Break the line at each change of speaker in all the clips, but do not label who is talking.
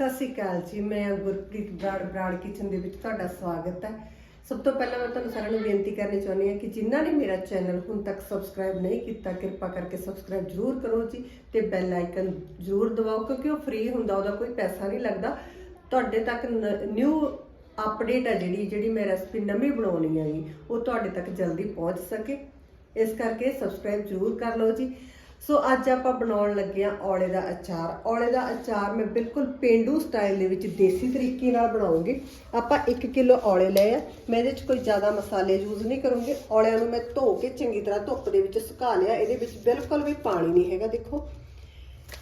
ਸਤਿ ਸ਼੍ਰੀ ਅਕਾਲ ਜੀ, ਮੈਂ ਗੁਰਪ੍ਰੀਤ ਬਰਾੜ ਬਰਾੜ ਕਿਚਨ ਦੇ ਵਿੱਚ ਤੁਹਾਡਾ ਸਵਾਗਤ ਹੈ। ਸਭ ਤੋਂ ਪਹਿਲਾਂ ਮੈਂ ਤੁਹਾਨੂੰ ਸਾਰਿਆਂ ਨੂੰ ਬੇਨਤੀ ਕਰਨੀ ਚਾਹੁੰਦੀ ਹਾਂ ਕਿ ਜਿਨ੍ਹਾਂ ਨੇ ਮੇਰਾ ਚੈਨਲ ਹੁਣ ਤੱਕ ਸਬਸਕ੍ਰਾਈਬ ਨਹੀਂ ਕੀਤਾ, ਕਿਰਪਾ ਕਰਕੇ ਸਬਸਕ੍ਰਾਈਬ ਜ਼ਰੂਰ ਕਰੋ ਜੀ ਤੇ ਬੈਲ ਆਈਕਨ ਜ਼ਰੂਰ ਦਬਾਓ, ਕਿਉਂਕਿ ਉਹ ਫ੍ਰੀ ਹੁੰਦਾ, ਉਹਦਾ ਕੋਈ ਪੈਸਾ ਨਹੀਂ ਲੱਗਦਾ। ਤੁਹਾਡੇ ਤੱਕ ਨਿਊ ਅਪਡੇਟ ਹੈ ਜਿਹੜੀ ਜਿਹੜੀ ਮੈਂ ਰੈਸਪੀ ਨਵੀਂ ਬਣਾਉਣੀ ਹੈ ਜੀ, ਉਹ ਤੁਹਾਡੇ ਤੱਕ ਜਲਦੀ ਪਹੁੰਚ ਸਕੇ। ਇਸ ਕਰਕੇ ਸਬਸਕ੍ਰਾਈਬ ਜ਼ਰੂਰ ਕਰ ਲਓ ਜੀ। ਸੋ ਅੱਜ ਆਪਾਂ ਬਣਾਉਣ ਲੱਗੇ ਆ ਔਲੇ ਦਾ ਅਚਾਰ। ਔਲੇ ਦਾ ਅਚਾਰ ਮੈਂ ਬਿਲਕੁਲ ਪੇਂਡੂ ਸਟਾਈਲ ਦੇ ਵਿੱਚ ਦੇਸੀ ਤਰੀਕੇ ਨਾਲ ਬਣਾਉਂਗੀ। ਆਪਾਂ 1 ਕਿਲੋ ਔਲੇ ਲਏ ਆ। ਮੈਂ ਇਹਦੇ ਵਿੱਚ ਕੋਈ ਜ਼ਿਆਦਾ ਮਸਾਲੇ ਯੂਜ਼ ਨਹੀਂ ਕਰੂੰਗੀ। ਔਲਿਆਂ ਨੂੰ ਮੈਂ ਧੋ ਕੇ ਚੰਗੀ ਤਰ੍ਹਾਂ ਧੁੱਪ ਦੇ ਵਿੱਚ ਸੁਕਾ ਲਿਆ। ਇਹਦੇ ਵਿੱਚ ਬਿਲਕੁਲ ਵੀ ਪਾਣੀ ਨਹੀਂ ਹੈਗਾ, ਦੇਖੋ।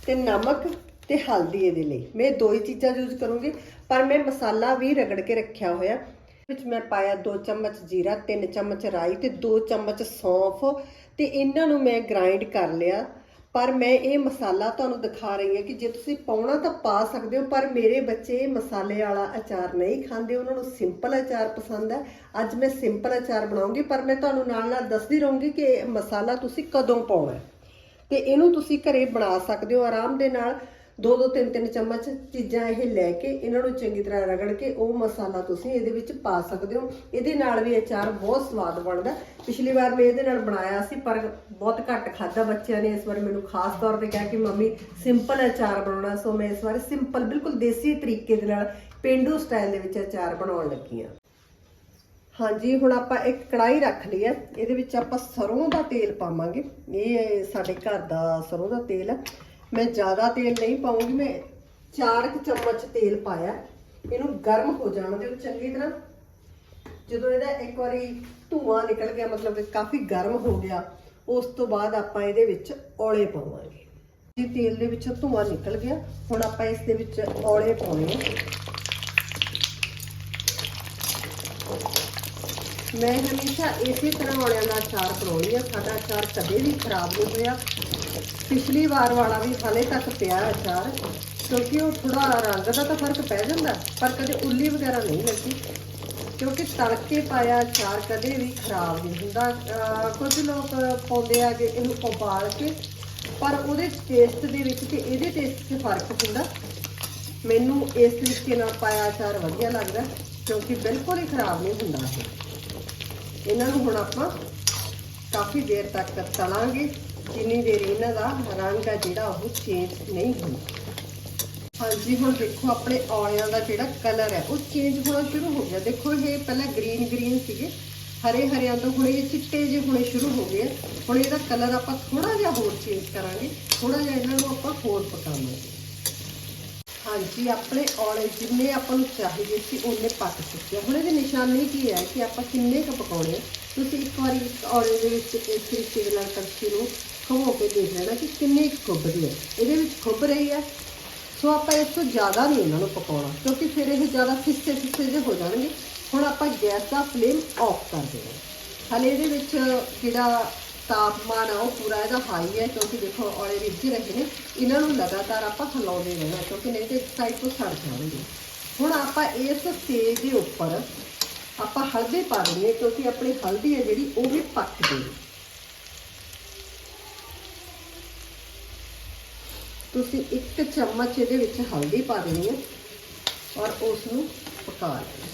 ਤੇ ਨਮਕ ਤੇ ਹਲਦੀ ਇਹਦੇ ਲਈ। ਮੈਂ ਦੋ ਹੀ ਚੀਜ਼ਾਂ ਯੂਜ਼ ਕਰੂੰਗੀ। ਪਰ ਮੈਂ ਮਸਾਲਾ ਵੀ ਰਗੜ ਕੇ ਰੱਖਿਆ ਹੋਇਆ। ਵਿੱਚ ਮੈਂ ਪਾਇਆ 2 ਚਮਚ ਜੀਰਾ 3 ਚਮਚ ਰਾਈ ਤੇ 2 ਚਮਚ ਸੌਂਫ ਤੇ ਇਹਨਾਂ ਨੂੰ ਮੈਂ ਗ੍ਰਾਈਂਡ ਕਰ ਲਿਆ। ਪਰ ਮੈਂ ਇਹ ਮਸਾਲਾ ਤੁਹਾਨੂੰ ਦਿਖਾ ਰਹੀ ਹਾਂ ਕਿ ਜੇ ਤੁਸੀਂ ਪਾਉਣਾ ਤਾਂ ਪਾ ਸਕਦੇ ਹੋ, ਪਰ ਮੇਰੇ ਬੱਚੇ ਇਹ ਮਸਾਲੇ ਵਾਲਾ ਅਚਾਰ ਨਹੀਂ ਖਾਂਦੇ। ਉਹਨਾਂ ਨੂੰ ਸਿੰਪਲ ਅਚਾਰ ਪਸੰਦ ਹੈ। ਅੱਜ ਮੈਂ ਸਿੰਪਲ ਅਚਾਰ ਬਣਾਉਂਗੀ, ਪਰ ਮੈਂ ਤੁਹਾਨੂੰ ਨਾਲ ਨਾਲ ਦੱਸਦੀ ਰਹੂੰਗੀ ਕਿ ਇਹ ਮਸਾਲਾ ਤੁਸੀਂ ਕਦੋਂ ਪਾਉਣਾ ਹੈ। ਤੇ ਇਹਨੂੰ ਤੁਸੀਂ ਘਰੇ ਬਣਾ ਸਕਦੇ ਹੋ ਆਰਾਮ ਦੇ ਨਾਲ। ਦੋ ਦੋ ਤਿੰਨ ਤਿੰਨ ਚਮਚ ਚੀਜ਼ਾਂ ਇਹ ਲੈ ਕੇ ਇਹਨਾਂ ਨੂੰ ਚੰਗੀ ਤਰ੍ਹਾਂ ਰਗੜ ਕੇ ਉਹ ਮਸਾਲਾ ਤੁਸੀਂ ਇਹਦੇ ਵਿੱਚ ਪਾ ਸਕਦੇ ਹੋ। ਇਹਦੇ ਨਾਲ ਵੀ ਅਚਾਰ ਬਹੁਤ ਸਵਾਦ ਬਣਦਾ। ਪਿਛਲੀ ਵਾਰ ਮੈਂ ਇਹਦੇ ਨਾਲ ਬਣਾਇਆ ਸੀ, ਪਰ ਬਹੁਤ ਘੱਟ ਖਾਦਾ ਬੱਚਿਆਂ ਨੇ ਇਸ ਵਾਰ ਮੈਨੂੰ ਖਾਸ ਤੌਰ ਤੇ ਕਿਹਾ ਕਿ ਮੰਮੀ ਸਿੰਪਲ ਅਚਾਰ ਬਣਾਉਣਾ। ਸੋ ਮੈਂ ਇਸ ਵਾਰ ਸਿੰਪਲ, ਬਿਲਕੁਲ ਦੇਸੀ ਤਰੀਕੇ ਦੇ ਨਾਲ ਪੇਂਡੂ ਸਟਾਈਲ ਦੇ ਵਿੱਚ ਅਚਾਰ ਬਣਾਉਣ ਲੱਗੀ ਹਾਂ। ਹਾਂਜੀ, ਹੁਣ ਆਪਾਂ ਇੱਕ ਕੜਾਈ ਰੱਖ ਲਈ ਹੈ। ਇਹਦੇ ਵਿੱਚ ਆਪਾਂ ਸਰੋਂ ਦਾ ਤੇਲ ਪਾਵਾਂਗੇ। ਇਹ ਸਾਡੇ ਘਰ ਦਾ ਸਰੋਂ ਦਾ ਤੇਲ ਹੈ। ਮੈਂ ਜ਼ਿਆਦਾ ਤੇਲ ਨਹੀਂ ਪਾਉਂਗੀ, ਮੈਂ 4 ਚਮਚ ਤੇਲ ਪਾਇਆ। ਇਹਨੂੰ ਗਰਮ ਹੋ ਜਾਣ ਦਿਓ ਚੰਗੀ ਤਰ੍ਹਾਂ। ਜਦੋਂ ਇਹਦਾ ਇੱਕ ਵਾਰੀ ਧੂਆਂ ਨਿਕਲ ਗਿਆ, ਮਤਲਬ ਕਿ ਕਾਫੀ ਗਰਮ ਹੋ ਗਿਆ, ਉਸ ਤੋਂ ਬਾਅਦ ਆਪਾਂ ਇਹਦੇ ਵਿੱਚ ਔਲੇ ਪਾਵਾਂਗੇ। ਜੀ, ਤੇਲ ਦੇ ਵਿੱਚੋਂ ਧੂਆਂ ਨਿਕਲ ਗਿਆ। ਹੁਣ ਆਪਾਂ ਇਸ ਦੇ ਵਿੱਚ ਔਲੇ ਪਾਉਣੇ ਮੈਂ ਹਮੇਸ਼ਾ ਇਸੇ ਤਰ੍ਹਾਂ ਵਾਲਿਆਂ ਦਾ ਅਚਾਰ ਬਣਾਉਣੀ ਆ ਸਾਡਾ ਅਚਾਰ ਕਦੇ ਵੀ ਖਰਾਬ ਨਹੀਂ ਹੋਇਆ। ਪਿਛਲੀ ਵਾਰ ਵਾਲਾ ਵੀ ਹਾਲੇ ਤੱਕ ਪਿਆ ਅਚਾਰ ਕਿਉਂਕਿ ਉਹ ਥੋੜਾ ਰੰਗ ਦਾ ਤਾਂ ਫ਼ਰਕ ਪੈ ਜਾਂਦਾ, ਪਰ ਕਦੇ ਉੱਲੀ ਵਗੈਰਾ ਨਹੀਂ ਲੱਗੀ। ਕਿਉਂਕਿ ਤੜਕੇ ਪਾਇਆ ਅਚਾਰ ਕਦੇ ਵੀ ਖਰਾਬ ਨਹੀਂ ਹੁੰਦਾ। ਕੁਝ ਲੋਕ ਪਾਉਂਦੇ ਆ ਕਿ ਇਹਨੂੰ ਉਬਾਲ ਕੇ, ਪਰ ਉਹਦੇ ਟੇਸਟ ਦੇ ਵਿੱਚ ਤੇ ਇਹਦੇ ਟੇਸਟ 'ਚ ਫ਼ਰਕ ਹੁੰਦਾ। ਮੈਨੂੰ ਇਸ ਤਰੀਕੇ ਨਾਲ ਪਾਇਆ ਅਚਾਰ ਵਧੀਆ ਲੱਗਦਾ, ਕਿਉਂਕਿ ਬਿਲਕੁਲ ਹੀ ਖਰਾਬ ਨਹੀਂ ਹੁੰਦਾ। ਇਹ ਇਹਨਾਂ ਨੂੰ ਹੁਣ ਆਪਾਂ ਕਾਫੀ ਦੇਰ ਤੱਕ ਤਲਾਂਗੇ। ਜਿੰਨੀ ਦੇਰ ਇਹਨਾਂ ਦਾ ਰੰਗ ਆ ਜਿਹੜਾ ਉਹ ਚੇਂਜ ਨਹੀਂ ਹੁੰਦਾ ਹਾਂਜੀ, ਹੁਣ ਦੇਖੋ ਆਪਣੇ ਔਲਿਆਂ ਦਾ ਜਿਹੜਾ ਕਲਰ ਹੈ ਉਹ ਚੇਂਜ ਹੋਣਾ ਸ਼ੁਰੂ ਹੋ ਗਿਆ। ਦੇਖੋ ਇਹ ਪਹਿਲਾਂ ਗ੍ਰੀਨ ਗ੍ਰੀਨ ਸੀਗੇ। ਹਰੇ ਹਰਿਆਂ ਤੋਂ ਹੁਣ ਇਹ ਚਿੱਟੇ ਜਿਹੇ ਹੋਣੇ ਸ਼ੁਰੂ ਹੋ ਗਏ। ਆ। ਹੁਣ ਇਹਦਾ ਕਲਰ ਆਪਾਂ ਥੋੜਾ ਜਿਹਾ ਹੋਰ ਚੇਂਜ ਕਰਾਂਗੇ। ਥੋੜਾ ਜਿਹਾ ਇਹਨਾਂ ਨੂੰ ਆਪਾਂ ਹੋਰ ਪਕਾਵਾਂਗੇ। ਹਾਂਜੀ, ਆਪਣੇ ਔਲੇ ਜਿੰਨੇ ਆਪਾਂ ਨੂੰ ਚਾਹੀਦੇ ਸੀ, ਉਹਨੇ ਪੱਕ ਚੁੱਕੇ ਆ। ਹੁਣ ਇਹਦੀ ਨਿਸ਼ਾਨੀ ਕੀ ਹੈ ਕਿ ਆਪਾਂ ਕਿੰਨੇ ਕੁ ਪਕਾਉਣੇ ਆ। ਤੁਸੀਂ ਇੱਕ ਵਾਰੀ ਇੱਕ ਔਲੇ ਦੇ ਵਿੱਚ ਇਸ ਤਰੀਕੇ ਦੇ ਨਾਲ ਕੜਛੀ ਨੂੰ ਖਵੋ ਕੇ ਦੇਖ ਲੈਣਾ ਕਿ ਕਿੰਨੀ ਕੁ ਖੁੱਬ ਰਹੀ ਹੈ ਇਹਦੇ ਵਿੱਚ ਖੁੱਬ ਰਹੀ ਹੈ ਸੋ ਆਪਾਂ ਇਸ ਤੋਂ ਜ਼ਿਆਦਾ ਨਹੀਂ ਇਹਨਾਂ ਨੂੰ ਪਕਾਉਣਾ, ਕਿਉਂਕਿ ਫਿਰ ਇਹ ਜ਼ਿਆਦਾ ਫਿੱਸੇ ਫਿੱਸੇ ਜਿਹੇ ਹੋ ਜਾਣਗੇ ਹੁਣ ਆਪਾਂ ਗੈਸ ਦਾ ਫਲੇਮ ਆਫ ਕਰ ਦੇਣਾ ਹਲੇ ਇਹਦੇ ਵਿੱਚ ਜਿਹੜਾ ਤਾਪਮਾਨ ਆ, ਉਹ ਪੂਰਾ ਇਹਦਾ ਹਾਈ ਹੈ, ਕਿਉਂਕਿ ਦੇਖੋ ਔਲੇ ਰਿੱਝ ਰਹੇ ਨੇ। ਇਹਨਾਂ ਨੂੰ ਲਗਾਤਾਰ ਆਪਾਂ ਹਿਲਾਉਂਦੇ ਰਹਿਣਾ, ਕਿਉਂਕਿ ਨਹੀਂ ਤੇ ਇੱਕ ਸਾਈਡ ਤੋਂ ਸੜ ਜਾਣਗੇ। ਹੁਣ ਆਪਾਂ ਇਸ ਸਟੇਜ ਦੇ ਉੱਪਰ ਆਪਾਂ ਹਲਦੀ ਪਾ ਦੇਣੀ ਹੈ, ਕਿਉਂਕਿ ਆਪਣੀ ਹਲਦੀ ਹੈ ਜਿਹੜੀ, ਉਹ ਵੀ ਪੱਕ ਗਈ। ਤੁਸੀਂ ਇੱਕ ਚਮਚ ਇਹਦੇ ਵਿੱਚ ਹਲਦੀ ਪਾ ਦੇਣੀ ਹੈ ਔਰ ਉਸ ਨੂੰ ਪਕਾ ਲੈਣਾ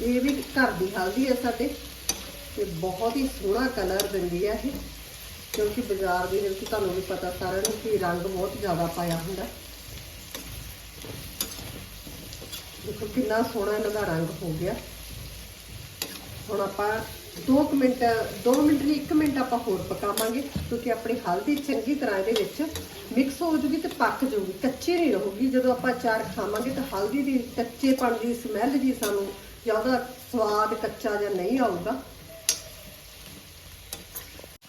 ਇਹ ਵੀ ਘਰ ਦੀ ਹਲਦੀ ਹੈ ਸਾਡੇ। ਤੇ ਬਹੁਤ ਹੀ ਸੋਹਣਾ ਕਲਰ ਦਿੰਦੀ ਹੈ ਇਹ, ਕਿਉਂਕਿ ਬਾਜ਼ਾਰ ਦੇ ਵਿੱਚ ਤੁਹਾਨੂੰ ਵੀ ਪਤਾ ਸਾਰਿਆਂ ਨੂੰ ਕਿ ਰੰਗ ਬਹੁਤ ਜ਼ਿਆਦਾ ਪਾਇਆ ਹੁੰਦਾ। ਦੇਖੋ ਕਿੰਨਾ ਸੋਹਣਾ ਇਹਨਾਂ ਦਾ ਰੰਗ ਹੋ ਗਿਆ। ਹੁਣ ਆਪਾਂ 2 ਮਿੰਟ 2 ਮਿੰਟ ਨਹੀਂ 1 ਮਿੰਟ ਆਪਾਂ ਹੋਰ ਪਕਾਵਾਂਗੇ, ਕਿਉਂਕਿ ਆਪਣੀ ਹਲਦੀ ਚੰਗੀ ਤਰ੍ਹਾਂ ਇਹਦੇ ਵਿੱਚ ਮਿਕਸ ਹੋ ਜੂਗੀ ਤੇ ਪੱਕ ਜੂਗੀ, ਕੱਚੀ ਨਹੀਂ ਰਹੂਗੀ। ਜਦੋਂ ਆਪਾਂ ਚਾਰ ਖਾਵਾਂਗੇ ਤਾਂ ਹਲਦੀ ਦੀ ਕੱਚੇਪਣ ਦੀ ਸਮੈਲ ਜੀ ਸਾਨੂੰ ਜਾਂ ਉਹਦਾ ਸਵਾਦ ਕੱਚਾ ਜਾਂ ਨਹੀਂ ਆਊਗਾ।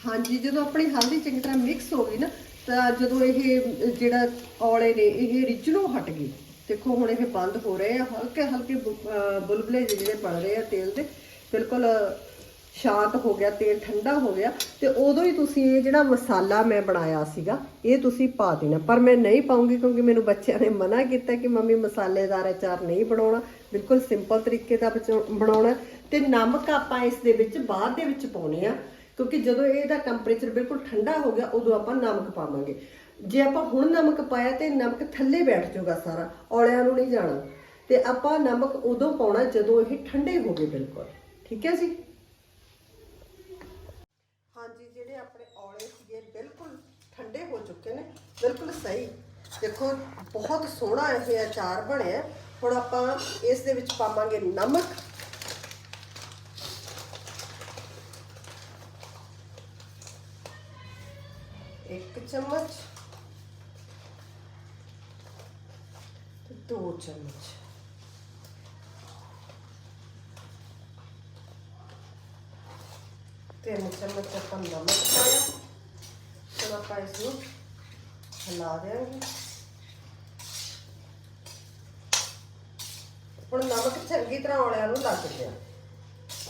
ਹਾਂਜੀ, ਜਦੋਂ ਆਪਣੀ ਹਲਦੀ ਚੰਗੀ ਤਰ੍ਹਾਂ ਮਿਕਸ ਹੋ ਗਈ ਨਾ, ਤਾਂ ਜਦੋਂ ਇਹ ਜਿਹੜਾ ਔਲੇ ਨੇ, ਇਹ ਰਿਜਣੋਂ ਹਟ ਗਏ ਦੇਖੋ, ਹੁਣ ਇਹ ਬੰਦ ਹੋ ਰਹੇ ਆ ਹਲਕੇ ਹਲਕੇ ਬੁ- ਅਹ ਜਿਹੜੇ ਬਣ ਰਹੇ ਆ ਤੇਲ ਦੇ, ਬਿਲਕੁਲ ਸ਼ਾਂਤ ਹੋ ਗਿਆ, ਤੇਲ ਠੰਡਾ ਹੋ ਗਿਆ। ਤੇ ਉਦੋਂ ਹੀ ਤੁਸੀਂ ਇਹ ਜਿਹੜਾ ਮਸਾਲਾ ਮੈਂ ਬਣਾਇਆ ਸੀਗਾ, ਇਹ ਤੁਸੀਂ ਪਾ ਦੇਣਾ। ਪਰ ਮੈਂ ਨਹੀਂ ਪਾਉਂਗੀ, ਕਿਉਂਕਿ ਮੈਨੂੰ ਬੱਚਿਆਂ ਨੇ ਮਨਾ ਕੀਤਾ ਕਿ ਮੰਮੀ ਮਸਾਲੇਦਾਰ ਅਚਾਰ ਨਹੀਂ ਬਣਾਉਣਾ। ਬਿਲਕੁਲ ਸਿੰਪਲ ਤਰੀਕੇ ਦਾ ਬਚਾ- ਬਣਾਉਣਾ। ਤੇ ਨਮਕ ਆਪਾਂ ਇਸ ਦੇ ਵਿੱਚ ਬਾਅਦ ਦੇ ਵਿੱਚ ਪਾਉਣੇ ਆ। ਕਿਉਂਕਿ ਜਦੋਂ ਇਹਦਾ ਟੈਂਪਰੇਚਰ ਬਿਲਕੁਲ ਠੰਡਾ ਹੋ ਗਿਆ, ਉਦੋਂ ਆਪਾਂ ਨਮਕ ਪਾਵਾਂਗੇ। ਜੇ ਆਪਾਂ ਹੁਣ ਨਮਕ ਪਾਇਆ ਤੇ ਨਮਕ ਥੱਲੇ ਬੈਠ ਜਾਊਗਾ ਸਾਰਾ, ਔਲਿਆਂ ਨੂੰ ਨਹੀਂ ਜਾਣਾ। ਤੇ ਆਪਾਂ ਨਮਕ ਉਦੋਂ ਪਾਉਣਾ ਜਦੋਂ ਇਹ ਠੰਡੇ ਹੋ ਗਏ ਬਿਲਕੁਲ। ਠੀਕ ਹੈ ਜੀ? ਹਾਂਜੀ, ਜਿਹੜੇ ਆਪਣੇ ਔਲੇ ਸੀਗੇ, ਬਿਲਕੁਲ ਠੰਡੇ ਹੋ ਚੁੱਕੇ ਨੇ। ਬਿਲਕੁਲ ਸਹੀ। ਦੇਖੋ, ਬਹੁਤ ਸੋਹਣਾ ਇਹ ਅਚਾਰ ਬਣਿਆ। ਹੁਣ ਆਪਾਂ ਇਸ ਦੇ ਵਿੱਚ ਪਾਵਾਂਗੇ ਨਮਕ। ਇੱਕ ਚਮਚ ਤੇ ਦੋ ਚਮਚ। ਤਿੰਨ ਚਮਚ ਆਪਾਂ ਨਮਕ ਪਾਇਆ। ਹੁਣ ਆਪਾਂ ਇਸ ਨੂੰ ਹਿਲਾ ਦੇਵਾਂਗੇ ਹੁਣ ਨਮਕ ਚੰਗੀ ਤਰ੍ਹਾਂ ਔਲਿਆਂ ਨੂੰ ਲੱਗ ਗਿਆ।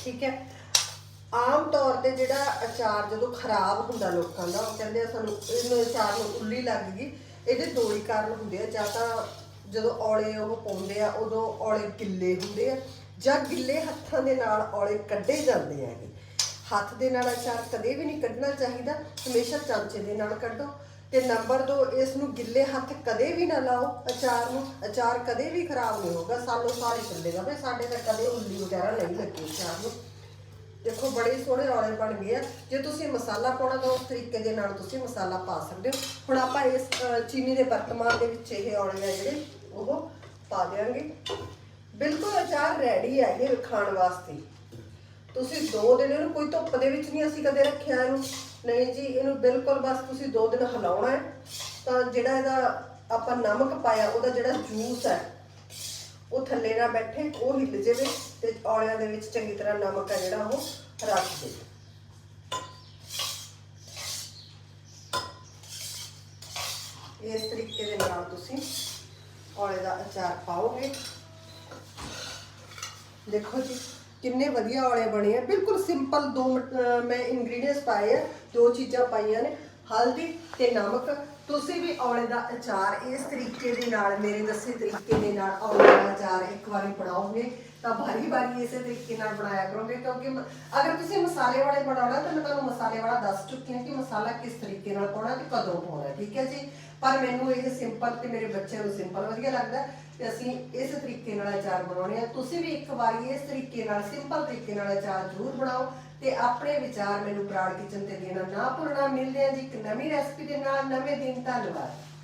ਠੀਕ ਹੈ? ਤੇ ਜਿਹੜਾ ਅਚਾਰ ਜਦੋਂ ਖਰਾਬ ਹੁੰਦਾ ਲੋਕਾਂ ਦਾ, ਉਹ ਕਹਿੰਦੇ ਆ ਸਾਨੂੰ ਇਹਨੂੰ ਅਚਾਰ ਨੂੰ ਉੱਲੀ ਲੱਗ ਗਈ, ਇਹਦੇ ਦੋ ਹੀ ਕਾਰਨ ਹੁੰਦੇ ਆ, ਜਾਂ ਤਾਂ ਜਦੋਂ ਔਲੇ ਉਹ ਪਾਉਂਦੇ ਆ, ਉਦੋਂ ਔਲੇ ਗਿੱਲੇ ਹੁੰਦੇ ਆ, ਜਾਂ ਗਿੱਲੇ ਹੱਥਾਂ ਦੇ ਨਾਲ ਔਲੇ ਕੱਢੇ ਜਾਂਦੇ ਹੈਗੇ। ਹੱਥ ਦੇ ਨਾਲ ਅਚਾਰ ਕਦੇ ਵੀ ਨਹੀਂ ਕੱਢਣਾ ਚਾਹੀਦਾ, ਹਮੇਸ਼ਾ ਚਾਂਚੇ ਦੇ ਨਾਲ ਕੱਢੋ। ਤੇ ਨੰਬਰ 2 ਇਸ ਨੂੰ ਗਿੱਲੇ ਹੱਥ ਕਦੇ ਵੀ ਨਾ ਲਾਓ ਅਚਾਰ ਨੂੰ, ਅਚਾਰ ਕਦੇ ਵੀ ਖਰਾਬ ਨਹੀਂ ਹੋਗਾ ਸਾਲੋ ਸਾਲ ਹੀ ਚੱਲੇਗਾ, ਵੀ ਸਾਡੇ ਤਾਂ ਕਦੇ ਉੱਲੀ ਵਗੈਰਾ ਨਹੀਂ ਲੱਗੀ ਅਚਾਰ ਨੂੰ। ਦੇਖੋ ਬੜੇ ਸੋਹਣੇ ਔਲੇ ਬਣ ਗਏ ਆ। ਜੇ ਤੁਸੀਂ ਮਸਾਲਾ ਪਾਉਣਾ ਤਾਂ ਉਸ ਤਰੀਕੇ ਦੇ ਨਾਲ ਤੁਸੀਂ ਮਸਾਲਾ ਪਾ ਸਕਦੇ ਹੋ। ਹੁਣ ਆਪਾਂ ਇਸ ਚੀਨੀ ਦੇ ਵਰਤਮਾਨ ਦੇ ਵਿੱਚ ਇਹ ਔਲੇ ਆ ਜਿਹੜੇ, ਉਹ ਪਾ ਦਿਆਂਗੇ। ਬਿਲਕੁਲ ਅਚਾਰ ਰੈਡੀ ਹੈ ਇਹ ਖਾਣ ਵਾਸਤੇ। ਤੁਸੀਂ ਦੋ ਦਿਨ ਇਹਨੂੰ, ਕੋਈ ਧੁੱਪ ਦੇ ਵਿੱਚ ਨਹੀਂ ਅਸੀਂ ਕਦੇ ਰੱਖਿਆ ਇਹਨੂੰ। ਨਹੀਂ ਜੀ, ਇਹਨੂੰ ਬਿਲਕੁਲ ਬਸ ਤੁਸੀਂ ਦੋ ਦਿਨ ਹਿਲਾਉਣਾ ਹੈ। ਤਾਂ ਜਿਹੜਾ ਇਹਦਾ ਆਪਾਂ ਨਮਕ ਪਾਇਆ, ਉਹਦਾ ਜਿਹੜਾ ਜੂਸ ਹੈ, ਉਹ ਥੱਲੇ ਨਾ ਬੈਠੇ, ਉਹ ਹਿੱਲ ਜਾਵੇ। ਤੇ ਔਲਿਆਂ ਦੇ ਵਿੱਚ ਚੰਗੀ ਤਰ੍ਹਾਂ ਨਮਕ ਹੈ ਜਿਹੜਾ ਉਹ ਰੱਖ ਦੇ। ਇਸ ਤਰੀਕੇ ਦੇ ਨਾਲ ਤੁਸੀਂ ਔਲੇ ਦਾ ਅਚਾਰ ਪਾਓਗੇ। ਦੇਖੋ ਜੀ, ਕਿੰਨੇ ਵਧੀਆ ਔਲੇ ਬਣੇ ਆ। ਬਿਲਕੁਲ ਸਿੰਪਲ ਦੋ ਮੈਂ ਇੰਗਰੀਡੀਅੰਟਸ ਪਾਏ ਆ, ਦੋ ਚੀਜ਼ਾਂ ਪਾਈਆਂ ਨੇ, ਹਲਦੀ ਤੇ ਨਮਕ। ਤੁਸੀਂ ਵੀ ਔਲੇ ਦਾ ਅਚਾਰ ਇਸ ਤਰੀਕੇ ਦੇ ਨਾਲ, ਮੇਰੇ ਦੱਸੇ ਤਰੀਕੇ ਦੇ ਨਾਲ ਔਲੇ ਦਾ ਅਚਾਰ ਇੱਕ ਵਾਰੀ ਬਣਾਓਗੇ। ਤਾਂ ਵਾਰੀ ਵਾਰੀ ਇਸੇ ਤਰੀਕੇ ਨਾਲ ਬਣਾਇਆ ਕਰੋਗੇ, ਕਿਉਂਕਿ ਮ- ਅਗਰ ਤੁਸੀਂ ਮਸਾਲੇ ਵਾਲੇ ਬਣਾਉਣਾ, ਤਾਂ ਮੈਂ ਤੁਹਾਨੂੰ ਮਸਾਲੇ ਵਾਲਾ ਦੱਸ ਚੁੱਕੀ ਹਾਂ ਕਿ ਮਸਾਲਾ ਕਿਸ ਤਰੀਕੇ ਨਾਲ ਪਾਉਣਾ ਤੇ ਕਦੋਂ ਪਾਉਣਾ, ਠੀਕ ਹੈ ਜੀ? ਪਰ ਮੈਨੂੰ ਇਹ ਸਿੰਪਲ ਤੇ ਮੇਰੇ ਬੱਚਿਆਂ ਨੂੰ ਸਿੰਪਲ ਵਧੀਆ ਲੱਗਦਾ ਤੇ ਅਸੀਂ ਇਸ ਤਰੀਕੇ ਨਾਲ ਅਚਾਰ ਬਣਾਉਣੇ ਆ। ਤੁਸੀਂ ਵੀ ਇੱਕ ਵਾਰੀ ਇਸ ਤਰੀਕੇ ਨਾਲ ਸਿੰਪਲ ਤਰੀਕੇ ਨਾਲ ਅਚਾਰ ਜ਼ਰੂਰ ਬਣਾਓ ਤੇ ਆਪਣੇ ਵਿਚਾਰ ਮੈਨੂੰ ਬਰਾੜ ਕਿਚਨ ਤੇ ਦੇਣਾ ਨਾ ਭੁੱਲਣਾ। ਮਿਲਦੇ ਆ ਜੀ ਇੱਕ ਨਵੀਂ ਰੈਸਪੀ ਦੇ ਨਾਲ, ਨਵੇਂ ਦਿਨ। ਧੰਨਵਾਦ।